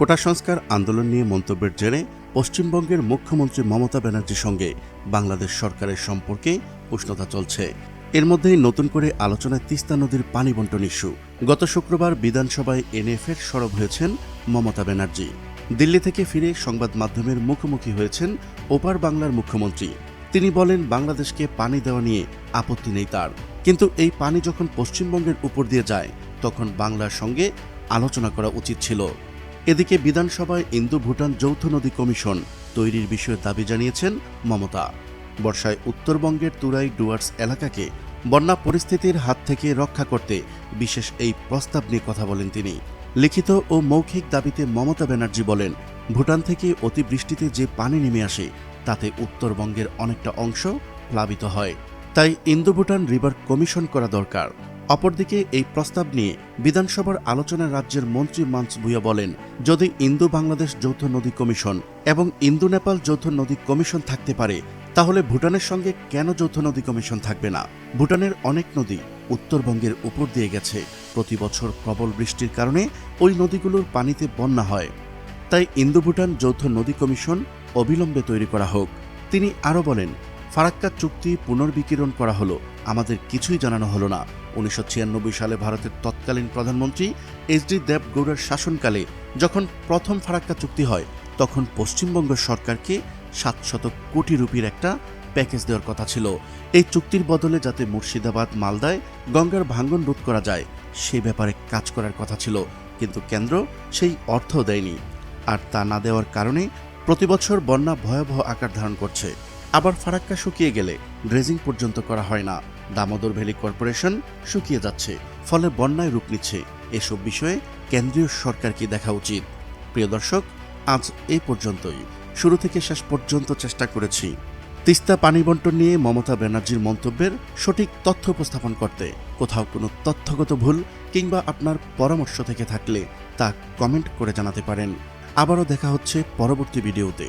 কোটা সংস্কার আন্দোলন নিয়ে মন্তব্যের জেরে পশ্চিমবঙ্গের মুখ্যমন্ত্রী মমতা ব্যানার্জির সঙ্গে বাংলাদেশ সরকারের সম্পর্কে উষ্ণতা চলছে। এর মধ্যেই নতুন করে আলোচনায় তিস্তা নদীর পানি বন্টন ইস্যু। গত শুক্রবার বিধানসভায় এনএফের সরব হয়েছেন মমতা ব্যানার্জি। দিল্লি থেকে ফিরে সংবাদ মাধ্যমের মুখোমুখি হয়েছেন ওপার বাংলার মুখ্যমন্ত্রী। তিনি বলেন, বাংলাদেশকে পানি দেওয়া নিয়ে আপত্তি নেই তার। কিন্তু এই পানি যখন পশ্চিমবঙ্গের উপর দিয়ে যায়, তখন বাংলার সঙ্গে আলোচনা করা উচিত ছিল। এদিকে বিধানসভায় ইন্দো ভুটান যৌথ নদী কমিশন তৈরির বিষয়ে দাবি জানিয়েছেন মমতা। বর্ষায় উত্তরবঙ্গের তুরাই ডুয়ার্স এলাকাকে বন্যা পরিস্থিতির হাত থেকে রক্ষা করতে বিশেষ এই প্রস্তাব নিয়ে কথা বলেন তিনি। লিখিত ও মৌখিক দাবিতে মমতা ব্যানার্জি বলেন, ভুটান থেকে অতিবৃষ্টিতে যে পানি নেমে আসে, তাতে উত্তরবঙ্গের অনেকটা অংশ প্লাবিত হয়। তাই ইন্দো ভুটান রিভার কমিশন করা দরকার। অপরদিকে এই প্রস্তাব নিয়ে বিধানসভার আলোচনায় রাজ্যের মন্ত্রী মানস ভুইয়া বলেন, যদি ইন্দো বাংলাদেশ যৌথ নদী কমিশন এবং ইন্দো নেপাল যৌথ নদী কমিশন থাকতে পারে, তাহলে ভুটানের সঙ্গে কেন যৌথ নদী কমিশন থাকবে না? ভুটানের অনেক নদী উত্তরবঙ্গের উপর দিয়ে গেছে। প্রতি বছর প্রবল বৃষ্টির কারণে ওই নদীগুলোর পানিতে বন্যা হয়। তাই ইন্দো ভুটান যৌথ নদী কমিশন অবিলম্বে তৈরি করা হোক। তিনি আরও বলেন, ফারাক্কা চুক্তি পুনর্বিকিরণ করা হলো, আমাদের কিছুই জানানো হলো না। উনিশশো ছিয়ানব্বই সালে ভারতের তৎকালীন প্রধানমন্ত্রী এইচ ডি দেবগৌড়ার শাসনকালে যখন প্রথম ফারাক্কা চুক্তি হয়, তখন পশ্চিমবঙ্গ সরকারকে সাতশত কোটি রুপির একটা প্যাকেজ দেওয়ার কথা ছিল। এই চুক্তির বদলে যাতে মুর্শিদাবাদ, মালদায় গঙ্গার ভাঙ্গন রোধ করা যায়, সে ব্যাপারে কাজ করার কথা ছিল, কিন্তু কেন্দ্র সেই অর্থ দেয়নি। আর তা না দেওয়ার কারণে প্রতিবছর বন্যা ভয়াবহ আকার ধারণ করছে। আবার ফারাক্কা শুকিয়ে গেলে ড্রেজিং পর্যন্ত করা হয় না। দামোদর ভ্যালি কর্পোরেশন শুকিয়ে যাচ্ছে, ফলে বন্যায় রূপ নিচ্ছে। এসব বিষয়ে কেন্দ্রীয় সরকারকে দেখা উচিত? প্রিয় দর্শক, আজ এ পর্যন্তই। শুরু থেকে শেষ পর্যন্ত চেষ্টা করেছি। তিস্তা পানি বন্টন নিয়ে মমতা ব্যানার্জির মন্তব্যের সঠিক তথ্য উপস্থাপন করতে। কোথাও কোনো তথ্যগত ভুল কিংবা আপনার পরামর্শ থেকে থাকলে তা কমেন্ট করে জানাতে পারেন। আবারও দেখা হচ্ছে পরবর্তী ভিডিওতে।